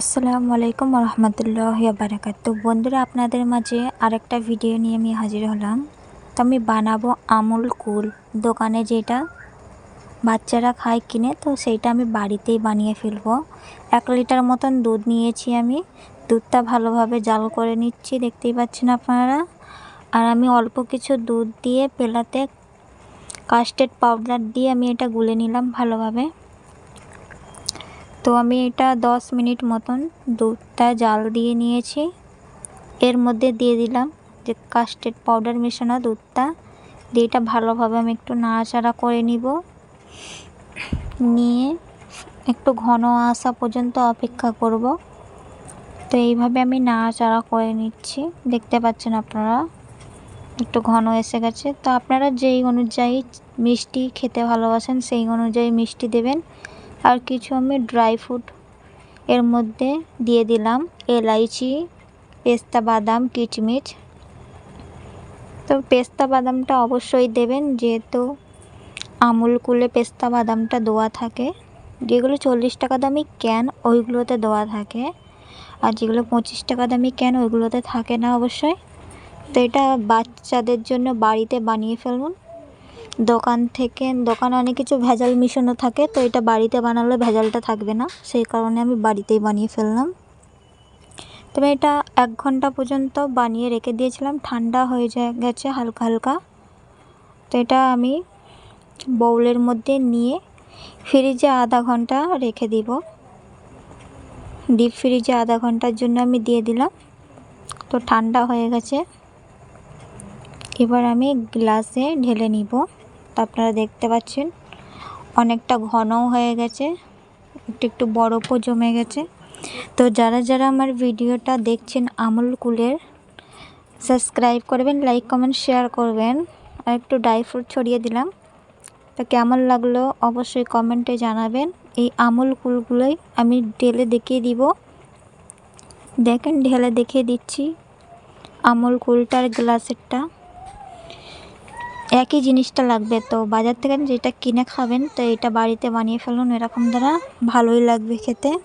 আসসালামু আলাইকুম রহমতুল্লাহ বারাকাতু বন্ধুরা, আপনাদের মাঝে আরেকটা ভিডিও নিয়ে আমি হাজির হলাম। তো আমি বানাবো আমুল কুল। দোকানে যেটা বাচ্চারা খায়, কিনে, তো সেইটা আমি বাড়িতেই বানিয়ে ফেলব। এক লিটার মতন দুধ নিয়েছি আমি। দুধটা ভালোভাবে জাল করে নিচ্ছি, দেখতেই পাচ্ছেন আপনারা। আর আমি অল্প কিছু দুধ দিয়ে পেলাতে কাস্টার্ড পাউডার দিয়ে আমি এটা গুলে নিলাম ভালোভাবে। তো আমি এটা দশ মিনিট মতন দুধটা জাল দিয়ে নিয়েছি। এর মধ্যে দিয়ে দিলাম যে কাস্টার্ড পাউডার মেশানো দুধটা। দিয়ে এটা ভালোভাবে আমি একটু নাড়াচাড়া করে নিব। নিয়ে একটু ঘন আসা পর্যন্ত অপেক্ষা করব। তো এইভাবে আমি নাড়াচাড়া করে নিচ্ছি। দেখতে পাচ্ছেন আপনারা, একটু ঘন এসে গেছে। তো আপনারা যেই অনুযায়ী মিষ্টি খেতে ভালোবাসেন, সেই অনুযায়ী মিষ্টি দেবেন। আর কিছু আমি ড্রাই ফ্রুট এর মধ্যে দিয়ে দিলাম। এলাইচি, পেস্তা বাদাম, কিচমিচ। তো পেস্তা বাদামটা অবশ্যই দেবেন, যেহেতু আমুল কুলে পেস্তা বাদামটা দেওয়া থাকে। যেগুলো চল্লিশ টাকা দামি ক্যান ওইগুলোতে দেওয়া থাকে। আর যেগুলো পঁচিশ টাকা দামি ক্যান ওইগুলোতে থাকে না অবশ্যই। তো এটা বাচ্চাদের জন্য বাড়িতে বানিয়ে ফেলুন। দোকান থেকে, দোকানে অনেক কিছু ভেজাল মিশানো থাকে, তো এটা বাড়িতে বানালে ভেজালটা থাকবে না। সেই কারণে আমি বাড়িতেই বানিয়ে ফেললাম। তবে এটা এক ঘণ্টা পর্যন্ত বানিয়ে রেখে দিয়েছিলাম। ঠান্ডা হয়ে গেছে হালকা হালকা। তো এটা আমি বউলের মধ্যে নিয়ে ফ্রিজে আধা ঘণ্টা রেখে দিব। ডিপ ফ্রিজে আধা ঘণ্টার জন্য আমি দিয়ে দিলাম। তো ঠান্ডা হয়ে গেছে। এবার আমি গ্লাসে ঢেলে নিব। আপনারা দেখতে পাচ্ছেন, অনেকটা ঘনও হয়ে গেছে, একটু একটু বরফও জমে গেছে। তো যারা যারা আমার ভিডিওটা দেখছেন আমুল কুলের, সাবস্ক্রাইব করবেন, লাইক, কমেন্ট, শেয়ার করবেন। আর একটু ড্রাই ফ্রুট ছড়িয়ে দিলাম। তো কেমন লাগল অবশ্যই কমেন্টে জানাবেন। এই আমুল কুলগুলোই আমি ঢেলে দেখিয়ে দিব। দেখেন, ঢেলে দেখিয়ে দিচ্ছি আমুল কুলটার গ্লাসেরটা। একই জিনিসটা লাগবে। তো বাজার থেকে যেটা কিনে খাবেন, তো এটা বাড়িতে বানিয়ে ফেলুন, এরকম দ্বারা ভালোই লাগবে খেতে।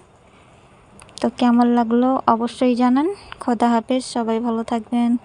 তো কেমন লাগল অবশ্যই জানান। খোদা হাফেজ, সবাই ভালো থাকবেন।